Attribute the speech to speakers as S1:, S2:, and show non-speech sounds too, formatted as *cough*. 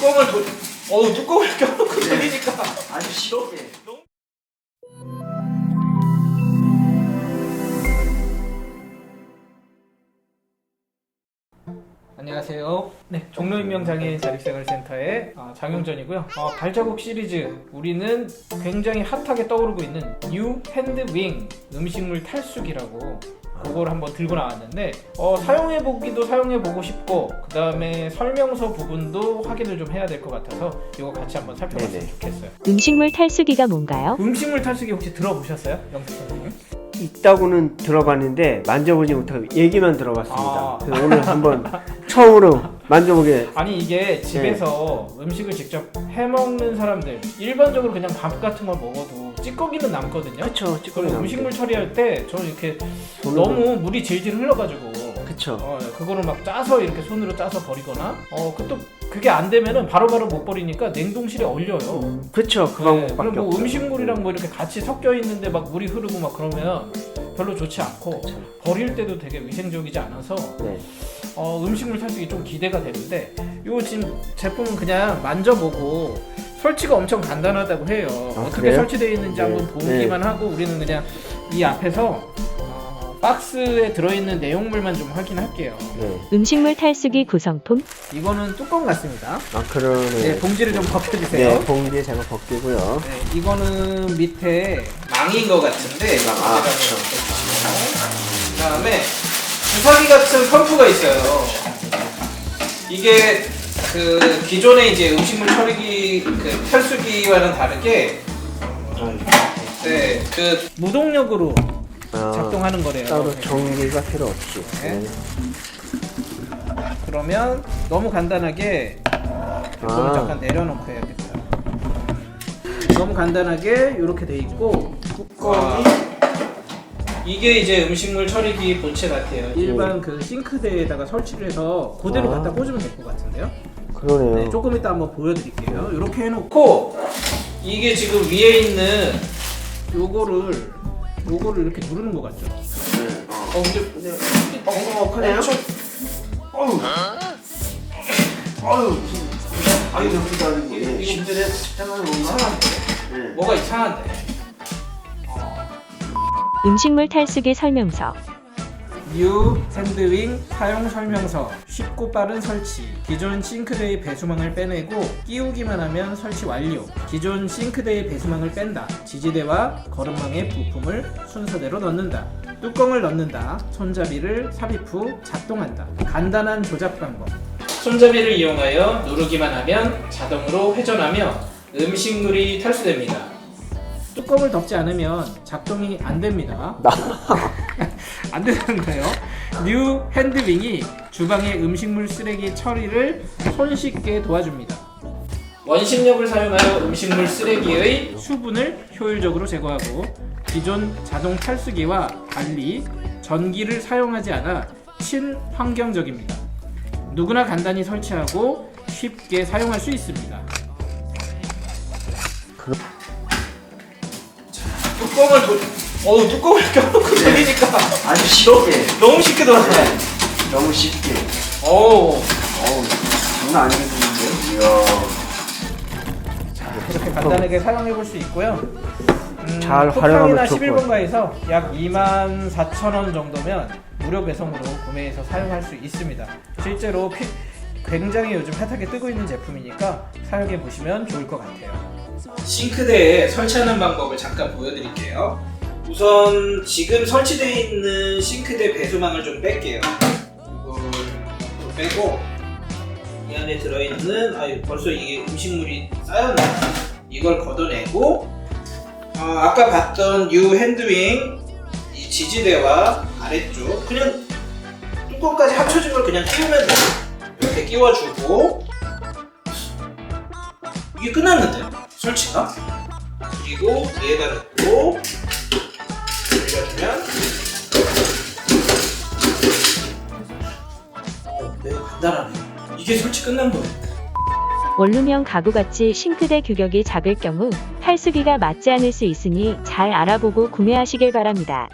S1: 뚜껑을 도... 어우 뚜껑을 *laughs* 껴놓고 돌리니까
S2: 아주 쉽게.
S1: 안녕하세요. 네, 종로인명장애인 자립생활센터의 아, 장용전이고요. 어, 발자국 시리즈 우리는 굉장히 핫하게 떠오르고 있는 뉴 핸드윙 음식물 탈수기라고 그걸 한번 들고 나왔는데 어, 사용해 보기도 사용해 보고 싶고 그 다음에 설명서 부분도 확인을 좀 해야 될 것 같아서 이거 같이 한번 살펴봤으면
S2: 네네.
S1: 좋겠어요.
S3: 음식물 탈수기가 뭔가요?
S1: 음식물 탈수기 혹시 들어보셨어요? 영수 선생님?
S2: 있다고는 들어봤는데 만져보지 못하고 얘기만 들어봤습니다.
S1: 아.
S2: 그래서 오늘 한번 처음으로 만져보게.
S1: 아니 이게 집에서 음식을 직접 해 먹는 사람들 일반적으로 그냥 밥 같은 걸 먹어도 찌꺼기는 남거든요.
S2: 그쵸, 찌꺼기
S1: 그리고. 음식물 처리할 때 저는 이렇게
S2: 손으로-
S1: 너무 물이 질질 흘러가지고
S2: 그쵸.
S1: 어, 그거를 막 짜서 이렇게 손으로 짜서 버리거나 어, 그 또 그게 안 되면은 바로바로 못 버리니까 냉동실에 얼려요.
S2: 음, 그쵸. 그
S1: 네,
S2: 방법밖에
S1: 그럼 뭐
S2: 없어요.
S1: 음식물이랑 뭐 이렇게 같이 섞여 있는데 막 물이 흐르고 막 그러면 별로 좋지 않고
S2: 그쵸.
S1: 버릴 때도 되게 위생적이지 않아서
S2: 네.
S1: 어, 음식물 탈수기 좀 기대가 되는데 요 지금 제품은 그냥 만져보고 설치가 엄청 간단하다고 해요.
S2: 아,
S1: 어떻게
S2: 그래요?
S1: 설치되어 있는지
S2: 네.
S1: 한번 보기만 하고 우리는 그냥 이 앞에서 어, 박스에 들어있는 내용물만 좀 확인할게요.
S2: 네.
S3: 음식물 탈수기 구성품
S1: 이거는 뚜껑 같습니다.
S2: 아, 그러네.
S1: 네, 봉지를 좀 벗겨주세요.
S2: 네, 봉지에 제가 벗기고요.
S1: 네, 이거는 밑에 망인 것 같은데
S2: 아,
S1: 그 다음에 주사기 같은 펌프가 있어요. 이게 그 기존의 이제 음식물 처리기 그 탈수기와는 다르게 네, 그 무동력으로
S2: 아,
S1: 작동하는 거래요.
S2: 따로
S1: 네.
S2: 전기가 필요 없이.
S1: 네.
S2: 네.
S1: 그러면 너무 간단하게 이거는
S2: 아.
S1: 잠깐 내려놓고 해야겠다. 너무 간단하게 이렇게 돼 있고 뚜껑이 이게 이제 음식물 처리기 본체 같아요. 일반 그 싱크대에다가 설치를 해서 그대로
S2: 아.
S1: 갖다 꽂으면 될 것 같은데요.
S2: 그러네요.
S1: 네, 조금 이따 한번 보여드릴게요. 이렇게 해놓고 이게 지금 위에 있는 요거를 요거를 이렇게 누르는 것 같죠? 어 근데 근데
S2: 엉망하네요. 어우. 어우. 아유, 여기도 아니고. 예. 힘들에 잠깐만 뭔가.
S1: 이상한데
S2: 네.
S1: 뭐가 이상한데
S3: 음식물 탈수기 설명서.
S1: 뉴 핸드윙 사용 설명서. 쉽고 빠른 설치. 기존 싱크대의 배수망을 빼내고 끼우기만 하면 설치 완료. 기존 싱크대의 배수망을 뺀다. 지지대와 거름망의 부품을 순서대로 넣는다. 뚜껑을 넣는다. 손잡이를 삽입 후 작동한다. 간단한 조작 방법. 손잡이를 이용하여 누르기만 하면 자동으로 회전하며 음식물이 탈수됩니다 뚜껑을 덮지 않으면 작동이 안 됩니다 *laughs* 안 되는데요. 뉴 핸드윙이 주방의 음식물 쓰레기 처리를 손쉽게 도와줍니다. 원심력을 사용하여 음식물 쓰레기의 수분을 효율적으로 제거하고 기존 자동 탈수기와 달리 전기를 사용하지 않아 친환경적입니다. 누구나 간단히 설치하고 쉽게 사용할 수 있습니다. 자, 뚜껑을 도... 어우 뚜껑을 껴놓고 돌리니까
S2: 아주 쉽게.
S1: 너무 쉽게 돌아가요.
S2: 너무 쉽게.
S1: 오,
S2: 어우, 장난 아니겠는데요? 이야.
S1: 이렇게 간단하게 사용해 볼 수 있고요. 음,
S2: 잘 활용하면 것
S1: 11번가에서 약 2만 4천 원 정도면 무료 배송으로 구매해서 사용할 수 있습니다. 실제로 피- 굉장히 요즘 핫하게 뜨고 있는 제품이니까 사용해 보시면 좋을 것 같아요. 싱크대에 설치하는 방법을 잠깐 보여드릴게요. 우선 지금 설치되어 있는 싱크대 배수망을 좀 뺄게요. 이걸 좀 빼고 이 안에 들어있는 아 벌써 이게 음식물이 쌓였네. 이걸 걷어내고 어, 아까 봤던 뉴 핸드윙 이 지지대와 아래쪽 그냥 뚜껑까지 합쳐진 걸 그냥 끼우면 돼요. 이렇게 끼워주고 이게 끝났는데요? 설치가? 그리고 위에다 넣고 어, 매우 간단하네. 이게 설치 끝난 거예요.
S3: 원룸형 가구같이 싱크대 규격이 작을 경우 탈수기가 맞지 않을 수 있으니 잘 알아보고 구매하시길 바랍니다.